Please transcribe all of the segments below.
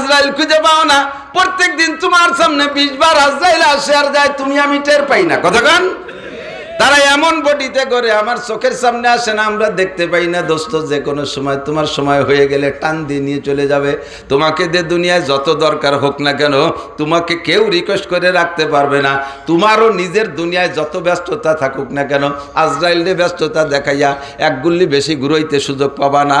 আজরাইল খুঁজে পাও না। প্রত্যেক দিন তোমার সামনে বিশ বার আজরাইল আসে আর যায়, তুমি আমি টের পাই না। কতক্ষণ তারা এমন বডিতে করে, আমার চোখের সামনে আসে না, আমরা দেখতে পাই না। দোস্ত, যে কোনো সময়, তোমার সময় হয়ে গেলে টান দিয়ে নিয়ে চলে যাবে। তোমাকে যে দুনিয়ায় যত দরকার হোক না কেন, তোমাকে কেউ রিকোয়েস্ট করে রাখতে পারবে না। তোমারও নিজের দুনিয়ায় যত ব্যস্ততা থাকুক না কেন, আজরাইলে ব্যস্ততা দেখাইয়া এক গুল্লি বেশি ঘুরইতে সুযোগ পাবা না।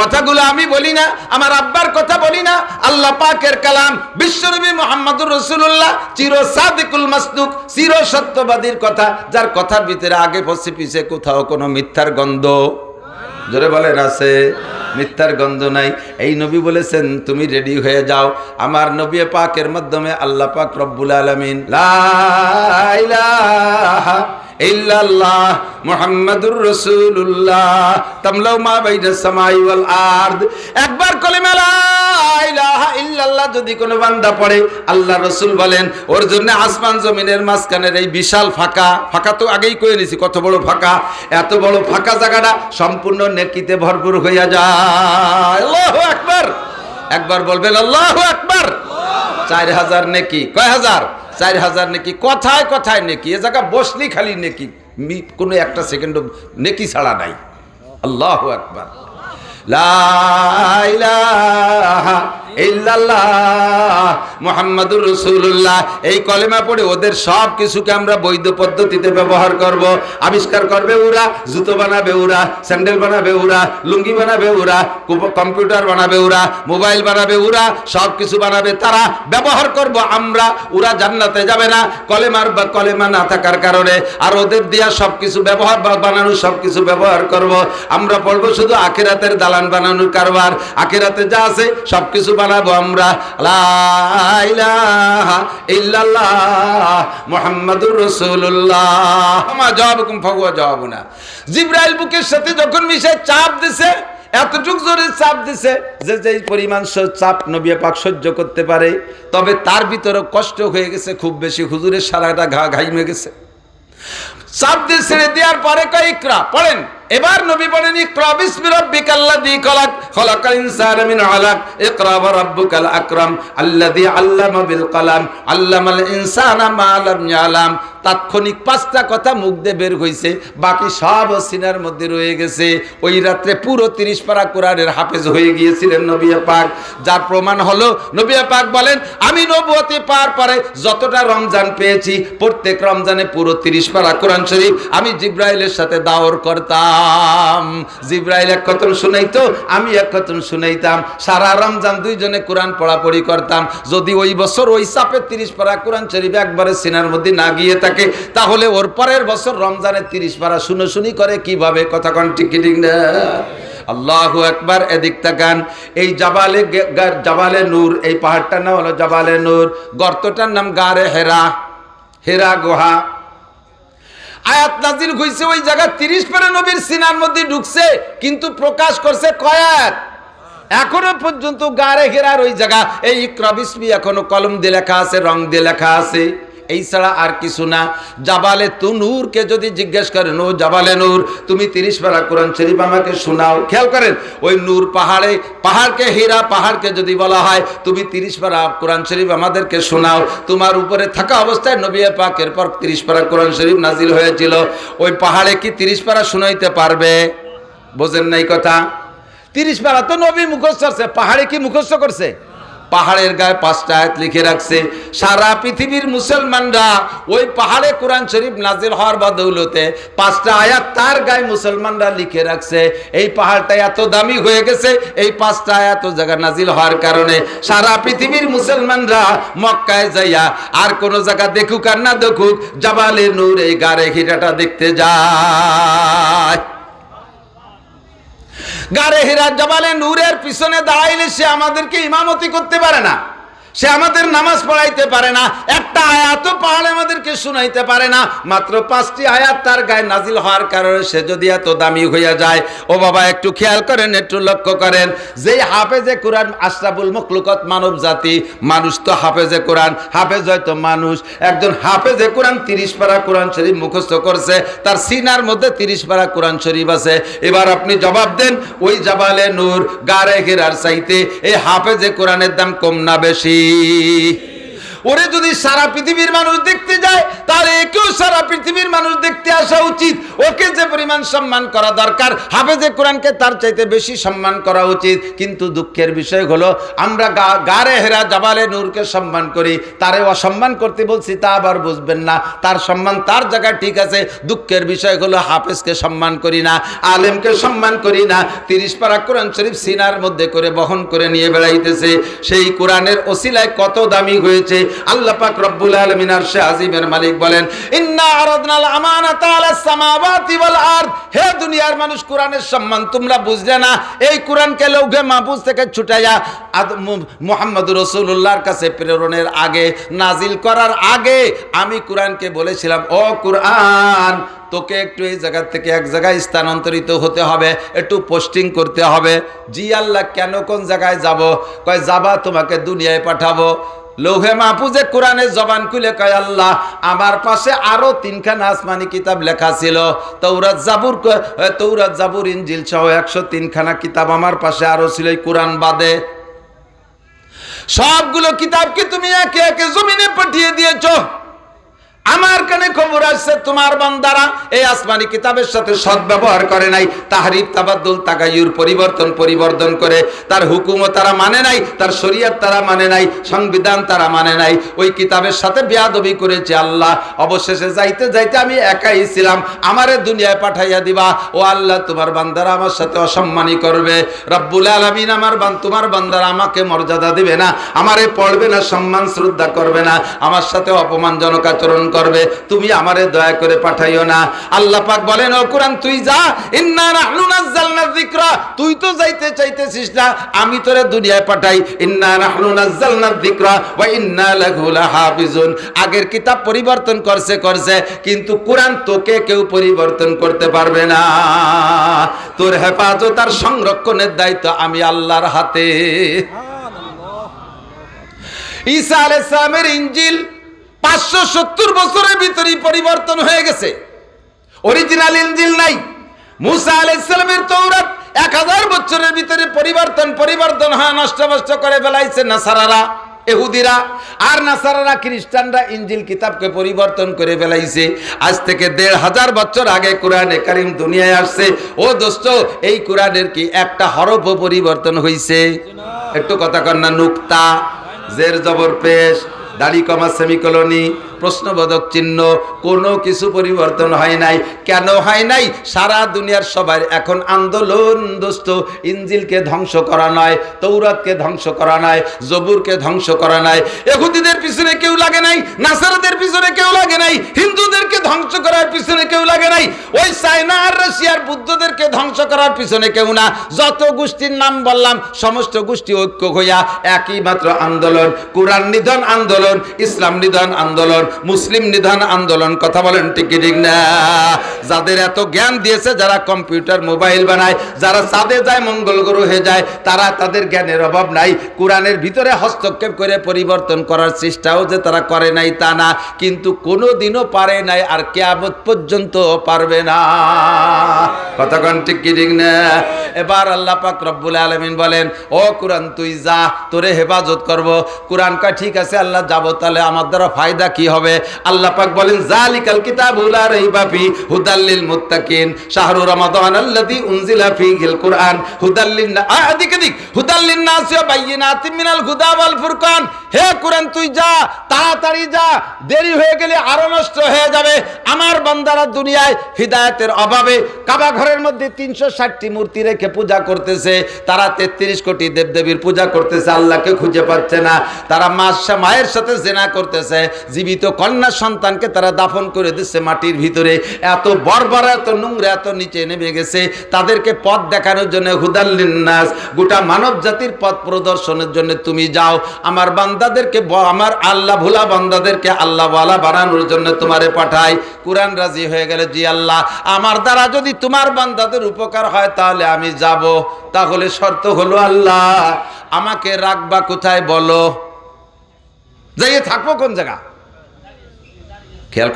কথাগুলো আমি বলি না, আমার আব্বার কথা বলি না, আল্লাহ পাকের কালাম বিশ্বনবী মোহাম্মদুর রসুল্লাহ চির সাদিকুল মাসদুক চির সত্যবাদীর কথা, যার কথার ভিতরে আগে পড়ছে পিছে কোথাও কোনো মিথ্যার গন্ধ। জোরে বলেন, আছে? মিথ্যার গন্ধ নাই। এই নবী বলেছেন, তুমি রেডি হয়ে যাও। আমার নবী পাকের মাধ্যমে আল্লাহ পাক রব্বুল আলমিন মা একবার ইল্লাল্লাহ যদি কোনো বান্দা পড়ে আল্লাহ রাসূল বলেন, ওর জন্য আসমান জমিনের মাঝখানের এই বিশাল ফাঁকা ফাঁকা তো আগেই কয়ে নিছি, কত বড় ফাঁকা, এত বড় ফাঁকা জায়গাটা সম্পূর্ণ নেকিতে ভরপুর হইয়া যায়। আল্লাহু আকবার। একবার বলবেন, আল্লাহু আকবার। চার হাজার নেকি, কয় হাজার? চার হাজার নেকি, কথায় কথায় নেকি, এ জায়গা বসলি খালি নেকি কোনো একটা সেকেন্ড নেকি ছাড়া নাই। আল্লাহ মোহাম্মদুর রসুল্লাহ এই কলেমা পড়ে ওদের সব কিছুকে আমরা বৈধ পদ্ধতিতে ব্যবহার করব। আবিষ্কার করবে ওরা, জুতো বানাবে ওরা, স্যান্ডেল বানাবে ওরা, লুঙ্গি বানাবে ওরা কম্পিউটার বানাবে ওরা, মোবাইল বানাবে ওরা, সব কিছু বানাবে তারা। ব্যবহার করব আমরা, ওরা জান্নাতে যাবে না, কলেমার বা কলেমা না থাকার কারণে। আর ওদের দিয়া সব কিছু ব্যবহার বানানো সব কিছু ব্যবহার করব। আমরা পড়ব শুধু আখেরাতের দালান বানানোর কারবার। আখেরাতে যা আছে সব কিছু বানাবো আমরা। এতটুক জোরে চাপ দিছে যে পরিমাণ চাপ নবী পাক সহ্য করতে পারে, তবে তার ভিতরে কষ্ট হয়ে গেছে, খুব বেশি হুজুরের সারাটা ঘা ঘাইমে গেছে। চাপ দিয়ে ছেড়ে দেওয়ার পরে কয়েকরা পড়েন। এবার নবী বলেন, ইকরা বিসমি রাব্বিকাল্লাযী খলাক, খলাকাল ইনসানা মিন আলাক, ইকরা রাব্বুকাল আকরাম, আল্লাযী আল্লামা বিল কলাম, আল্লামাল ইনসানা মা লাম ইয়ালাম। তাৎক্ষণিক পাঁচটা কথা মুখ দিয়ে বের হইছে, বাকি সব সিনার মধ্যে রয়ে গেছে। ওই রাত্রে পুরো তিরিশ পারা কোরআনের হাফেজ হয়ে গিয়েছিলেন নবী পাক। যার প্রমাণ হলো, নবী পাক বলেন, আমি নবুয়তি পার পরে যতটা রমজান পেয়েছি, প্রত্যেক রমজানে পুরো তিরিশ পারা কোরআন শরীফ আমি জিব্রাইলের সাথে দাওর করতাম। জিব্রাইল এক কথন শুনাইতো, আমি এক কথন শুনাইতাম। সারা রমজান দুইজনে কোরআন পড়াপড়ি করতাম। যদি ওই বছর ওই চাপে তিরিশ পারা কোরআন শরীফ একবারে সিনার মধ্যে না গিয়ে থাকে তাহলে ওর পরের বছর রমজানের তিরিশ পারা শুনে শুনি করে কীভাবে? কথা কন ঠিক না? আল্লাহ একবার এদিক তাকান। এই জাবালে জাবালে নূর, এই পাহাড়টার নাম হলো জাবালে নূর। গর্তটার নাম গারে হেরা। হেরা গুহা। আয়াত নাজিল হইছে ওই জায়গা তিরিশ পেরে নবীর সিনার মধ্যে ঢুকছে, কিন্তু প্রকাশ করছে কয়াত এখনও পর্যন্ত গারে ঘেরার ওই জায়গা। এই ইকরা বিসমি এখনও কলম দিয়ে লেখা আছে, রং দিয়ে লেখা আছে। এই ছাড়া আর কিছু না। জাবালে তু নূরকে যদি জিজ্ঞেস করেন ও জাবালে নূর, তুমি তিরিশ পারা কোরআন শরীফ আমাকে শোনাও। খেয়াল করেন, ওই নূর পাহাড়ে, পাহাড়কে হীরা, পাহাড়কে যদি বলা হয়, তুমি তিরিশ পারা কোরআন শরীফ আমাদেরকে শোনাও। তোমার উপরে থাকা অবস্থায় নবী পাকের পর তিরিশ পারা কোরআন শরীফ নাজিল হয়েছিল। ওই পাহাড়ে কি তিরিশ পারা শোনাইতে পারবে? বোঝেন নাই কথা? তিরিশ পারা তো নবী মুখস্থ করছে, পাহাড়ে কি মুখস্থ করছে? পাহাড়ের গায়ে পাঁচটা আয়াত লিখে রাখছে। সারা পৃথিবীর মুসলমানরা ওই পাহাড়ে কোরআন শরীফ নাজিল হওয়ার বদৌলতে পাঁচটা আয়াত তার গায়ে মুসলমানরা লিখে রাখছে। এই পাহাড়টা এত দামি হয়ে গেছে, এই পাঁচটা আয়াত ও জায়গা নাজিল হওয়ার কারণে সারা পৃথিবীর মুসলমানরা মক্কায় যাইয়া আর কোন জায়গা দেখুক আর না দেখুক জাবালে নূর এই গারে হিরাটা দেখতে যায়। গারে হেরা জবালে নূরের পিছনে দাঁড়াইলে সে আমাদেরকে ইমামতি করতে পারে না। সে আমাদের নামাজ পড়াইতে পারে না। একটা আয়াত পাহাড়ে আমাদেরকে শুনাইতে পারে না। মাত্র পাঁচটি আয়াত তার গায়ে নাজিল হওয়ার কারণে সে যদি এত দামি হইয়া যায়, ও বাবা একটু খেয়াল করেন, একটু লক্ষ্য করেন। যেই হাফেজে কোরআন আশরাফুল মখলুকত মানব জাতি, মানুষ তো হাফেজে কোরআন, হাফেজ হয়তো মানুষ। একজন হাফেজে কোরআন তিরিশ পারা কোরআন শরীফ মুখস্থ করছে, তার সিনার মধ্যে তিরিশ পারা কোরআন শরীফ আছে। এবার আপনি জবাব দেন, ওই জাবালে নূর, গারে হেরার চাইতে এই হাফেজে কোরআনের দাম কম না বেশি? ওরে যদি সারা পৃথিবীর মানুষ দেখতে যায়, তাহলে একেও সারা পৃথিবীর মানুষ দেখতে আসা উচিত। ওকে যে পরিমাণ সম্মান করা দরকার, হাফেজে কোরআনকে তার চাইতে বেশি সম্মান করা উচিত। কিন্তু দুঃখের বিষয় হলো, আমরা গারে হেরা জাবালে নূরকে সম্মান করি, তারে অসম্মান করতে বলছি, তা আবার বুঝবেন না। তার সম্মান তার জায়গায় ঠিক আছে, দুঃখের বিষয় হলো, হাফেজকে সম্মান করি না, আলেমকে সম্মান করি না। তিরিশ পারা কোরআন শরীফ সিনার মধ্যে করে বহন করে নিয়ে বেড়াইতেছে। সেই কোরআনের ওসিলায় কত দামি হয়েছে আল্লাহ পাক রব্বুল আজিমের মালিক বলেন হে দুনিয়ার মানুষ, কোরআনের সম্মান তোমরা বুঝলে না। এই কোরআনকে মাহফুজ থেকে মুহাম্মদ কাছে প্রেরণের আগে, নাজিল করার আগে আমি কোরআনকে বলেছিলাম, ও কোরআন, তোকে একটু এই জায়গা থেকে এক জায়গায় স্থানান্তরিত হতে হবে, একটু পোস্টিং করতে হবে। জি আল্লাহ, কেন কোন জায়গায় যাব? কয়, যাবা, তোমাকে দুনিয়ায় পাঠাবো। লৌহে মাহফুজে কোরআনে জবান খুলে কয় আল্লাহ, আমার পাশে আরও তিনখানা আসমানি কিতাব লেখা ছিল। তৌরাত জাবুর তৌরাত জাবুর ইনজিল সহ একশো তিনখানা কিতাব আমার পাশে আরও ছিল এই কোরআন বাদে। সবগুলো কিতাবকে তুমি একে একে জমিনে পাঠিয়ে দিয়েছ? আমার কানে খবর আসছে, তোমার বান্দারা এই আসমানি কিতাবের সাথে সদ্ব্যবহার করে নাই। তাহারিফ তাবাদ্দুল তাগাইয়ুর পরিবর্তন পরিবর্তন করে, তার হুকুমও তারা মানে নাই, তার শরীয়ত তারা মানে নাই, সংবিধান তারা মানে নাই। ওই কিতাবের সাথে বেয়াদবি করেছে আল্লাহ। অবশেষে যাইতে যাইতে আমি একাই ছিলাম। আমারে দুনিয়ায় পাঠাইয়া দিবা। ও আল্লাহ, তোমার বান্দারা আমার সাথে অসম্মানী করবে। রব্বুল আলামিন আমার তোমার বান্দারা আমাকে মর্যাদা দিবে না। আমারে পড়বে না, সম্মান, শ্রদ্ধা করবে না। আমার সাথে অপমানজনক আচরণ করবে তুমি আমারে দয়া করে পাঠাইও না। আল্লাহ পাক বলেন ও কোরআন তুই যা ইন্না নাহনু নাযালনা যিকরা। তুই তো যাইতে চাইতেছিস না আমি তোরে দুনিয়ায় পাঠাই। ইন্না নাহনু নাযালনা যিকরা ওয়া ইন্না লাহু লাহাফিজুন। আগের কিতাব পরিবর্তন করছে করছে কিন্তু কোরআন তোকে কেউ পরিবর্তন করতে পারবে না। তোর হেফাজত আর সংরক্ষণের দায়িত্ব আমি আল্লাহর হাতে। ঈসা আলাইহিস সালামের ইনজিল পাঁচশো সত্তর বছরের ভিতরেই পরিবর্তন হয়ে গেছে। অরিজিনাল ইঞ্জিল নাই। মুসা আলাইসালামের তৌরাত এক হাজার বছরের ভিতরে পরিবর্তন পরিবর্তন হয় নষ্ট নষ্ট করে ফেলাইছে নাসারারা এহুদিরা আর নাসারারা খ্রিস্টানরা ইঞ্জিল কিতাবকে পরিবর্তন করে ফেলাইছে। আজ থেকে দেড় হাজার বছর আগে কোরআনে কারিম দুনিয়ায় আসছে। ও দোস্ত, এই কোরআনের কি একটা হরফও পরিবর্তন হইছে? একটু কথা না, নুক্তা, জের জবর পেশ। দাড়ি কমা সেমিকলনি প্রশ্নবোধক চিহ্ন, কোনো কিছু পরিবর্তন হয় নাই। কেন হয় নাই? সারা দুনিয়ার সবাই এখন আন্দোলন দোস্ত ইঞ্জিলকে ধ্বংস করা নয়, তৌরাতকে ধ্বংস করা নয়, জবুরকে ধ্বংস করা নয়। এহুদিদের পিছনে কেউ লাগে নাই, নাসারাদের পিছনে কেউ লাগে নাই, হিন্দুদেরকে ধ্বংস করার পিছনে কেউ লাগে নাই। ওই চায়না আর রাশিয়ার বুদ্ধদেরকে ধ্বংস করার পিছনে কেউ না। যত গোষ্ঠীর নাম বললাম, সমস্ত গোষ্ঠী ঐক্য হইয়া একই মাত্র আন্দোলন। কোরআন নিধন আন্দোলন, ইসলাম নিধন আন্দোলন। মুসলিম নিধন আন্দোলন কথা বলেন, ঠিক ঠিক না? যাদের এত জ্ঞান দিয়েছে, যারা কম্পিউটার, মোবাইল বানায়, যারা চাঁদে যায়, মঙ্গল গ্রহে যায়, তারা তাদের জ্ঞানের অভাব নাই। কোরআনের ভিতরে হস্তক্ষেপ করে পরিবর্তন করার চেষ্টাও যে তারা করে নাই তা না, কিন্তু কোনো দিনও পারে নাই আর কেয়ামত পর্যন্ত পারবে না। কতক্ষণ ঠিক কি ঠিক না? এবার আল্লাহ পাক রব্বুল আলমিন বলেন, ও কোরআন, তুই যা, তোরে হেফাজত করব। কোরআন কয়, ঠিক আছে, আল্লাহ, যাব তাহলে আমার দ্বারা ফায়দা কি হবে? আল্লাহ পাক বলেন, জালিকাল কিতাবুল লা রাইবা ফি হুদাল্লিল মুত্তাকিন। শাহরু রমাদান আল্লাযী উনজিলা ফীহিল কুরআন। হুদাল্লিন আদিক দিক হুদাল্লিন নাস ওয়া বাইয়িনাতিন মিনাল হুদা ওয়াল ফুরকান। হে কোরআন, তুই যা, তাড়াতাড়ি যা। দেরি হয়ে গেলে আরও নষ্ট হয়ে যাবে। আমার বান্দারা দুনিয়ায় হিদায়াতের অভাবে কাবা ঘরের মধ্যে তিনশো ষাটটি মূর্তি রেখে পূজা করতেছে। তারা তেত্রিশ কোটি দেবদেবীর পূজা করতেছে। আল্লাহকে খুঁজে পাচ্ছে না। তারা মাসা মায়ের সাথে জেনা করতেছে। জীবিত কন্যা সন্তানকে তারা দাফন করে দিচ্ছে মাটির ভিতরে, এত বর্বরা, এত নোংরা, এত নিচে নেমে গেছে। তাদেরকে পথ দেখানোর জন্য হুদাল্লিন্নাস গোটা মানব জাতির পথ প্রদর্শনের জন্য তুমি যাও। আমার বান্দাদেরকে আমার আল্লাহ ভোলা বান্দাদেরকে আল্লাহ ওয়ালা বানানোর জন্য তোমারে পাঠাই। কোরআন রাজি হয়ে গেলে, জি আল্লাহ। আমার দ্বারা যদি তোমার বান্দাদের উপকার হয়, তাহলে আমি যাব। তাহলে শর্ত হলো আল্লাহ, আমাকে রাখবা কোথায় বলো? যাইয়ে থাকব কোন জায়গা? খেয়াল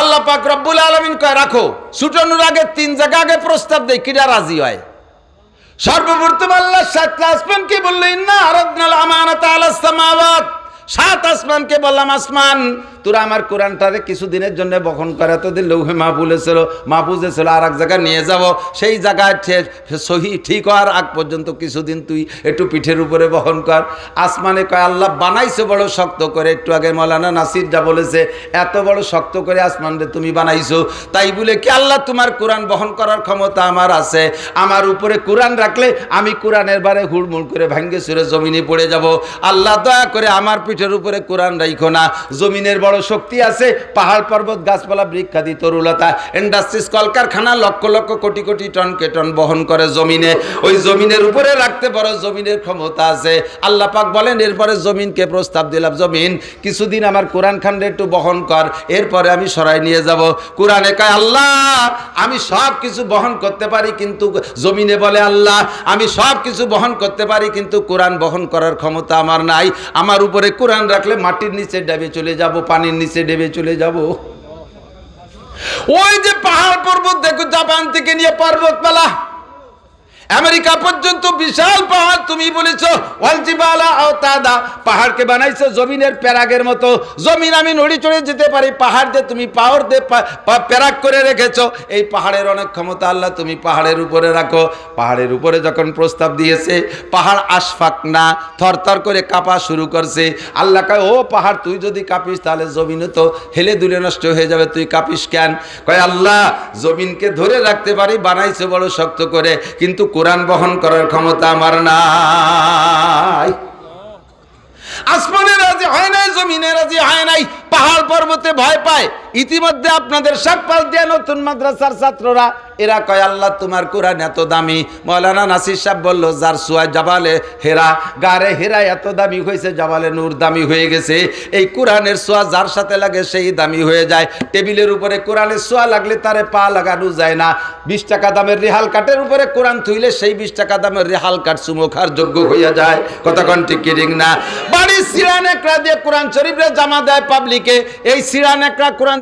আল্লাহ পাক রব্বুল আলমিন কয়, রাখো, ছুটানোর আগে তিন জায়গা আগে প্রস্তাব দেয় কিরা রাজি হয়? সর্বপ্রথম আল্লাহ সাত আসমানকে বলল, ইন্না আরাদনাল আমানাত আলাস সামাওয়াত। সাত আসমানকে বললাম, আসমান। তোরা আমার কোরআনটারে কিছুদিনের জন্য বহন করে, এতদিন লৌহে মাহফুলে ছিল মাহফুজে ছিল আর এক জায়গায় নিয়ে যাব, সেই জায়গায় সহি ঠিক হওয়ার আগ পর্যন্ত কিছুদিন তুই একটু পিঠের উপরে বহন কর। আসমানে কয়, আল্লাহ বানাইছে বড় শক্ত করে, একটু আগে মৌলানা নাসির যা বলেছে, এত বড় শক্ত করে আসমান রে তুমি বানাইছো, তাই বলে কি আল্লাহ তোমার কোরআন বহন করার ক্ষমতা আমার আছে, আমার উপরে কোরআন রাখলে আমি কোরআনের বারে হুড়মুড় করে ভাঙ্গে সুরে জমিনে পড়ে যাব। আল্লাহ দয়া করে আমার পিঠের উপরে কোরআন রাইখো না, জমিনের বড় শক্তি আছে, পাহাড় পর্বত গাছপালা বৃক্ষাদি তরুলতা। ইন্ডাস্ট্রিজ কলকারখানা লক্ষ লক্ষ কোটি কোটি টন কে টন বহন করে জমিনে। ওই জমিনের উপরে রাখতে বড় জমিনের ক্ষমতা আছে। আল্লাহ পাক বলেন, এরপরে জমিনকে প্রস্তাব দিলাম। জমিন, কিছুদিন আমার কোরআন খান্ডে একটু বহন কর, এরপরে আমি সরাই নিয়ে যাব। কোরআনে কয়, আল্লাহ, আমি সব কিছু বহন করতে পারি কিন্তু জমিনে বলে, আল্লাহ, আমি সব কিছু বহন করতে পারি কিন্তু কোরআন বহন করার ক্ষমতা আমার নাই। আমার উপরে কোরআন রাখলে মাটির নিচে ডেবে চলে যাব পানির নিচে ডেবে চলে যাব। ওই যে পাহাড় পর্বত দেখো পর্বতমালা আমেরিকা পর্যন্ত বিশাল পাহাড়, তুমি বলেছ, ওয়ালজিবালা পাহাড়কে বানাইছো জমিনের প্যারাগের মতো। জমিন আমি নড়ি চড়ে যেতে পারি, পাহাড় দিয়ে তুমি পাহাড় দিয়ে পা- পা- প্যারাগ করে রেখেছো, এই পাহাড়ের অনেক ক্ষমতা আল্লাহ তুমি পাহাড়ের উপরে রাখো। পাহাড়ের উপরে যখন প্রস্তাব দিয়েছে, পাহাড় আশফাক না, থরথর করে কাঁপা শুরু করছে। আল্লাহ কয়, ও পাহাড়, তুই যদি কাঁপিস, তাহলে জমিনে তো হেলে দুলে নষ্ট হয়ে যাবে, তুই কাঁপিস কেন? কয়, আল্লাহ, জমিনকে ধরে রাখতে পারি, বানাইছে বড় শক্ত করে, কিন্তু কোরআন বহন করার ক্ষমতা আমার নাই। আসমানে রাজি হয় নাই, জমিনে রাজি হয় নাই, পাহাড় পর্বতে ভয় পায়। ইতিমধ্যে আপনাদের সাকপাল দিয়ে নতুন মাদ্রাসার ছাত্ররা এরা কয়, আল্লাহ, তোমার কোরআন এত দামি। মৌলানা নাসির সাহেব বলল, যার সুয়ায় জাবালে হেরা, গারে হেরা এত দামি হয়েছে, জাবালে নূর দামি হয়ে গেছে। এই কোরআনের সোয়া যার সাথে লাগে সেই দামি হয়ে যায়। টেবিলের উপরে কোরআনের সোয়া লাগলে তারে পা লাগানো যায় না। বিশ টাকা দামের রেহাল কাঠের উপরে কোরআন থুইলে সেই বিশ টাকা দামের রেহাল কাঠ চুমো খার যোগ্য হইয়া যায়। কতক্ষণ ঠিক কিরিং না? বাড়ির সিরান একরা দিয়ে কোরআন শরীফরে জামা দেয় পাবলিকে এই সিরান একরা কোরআন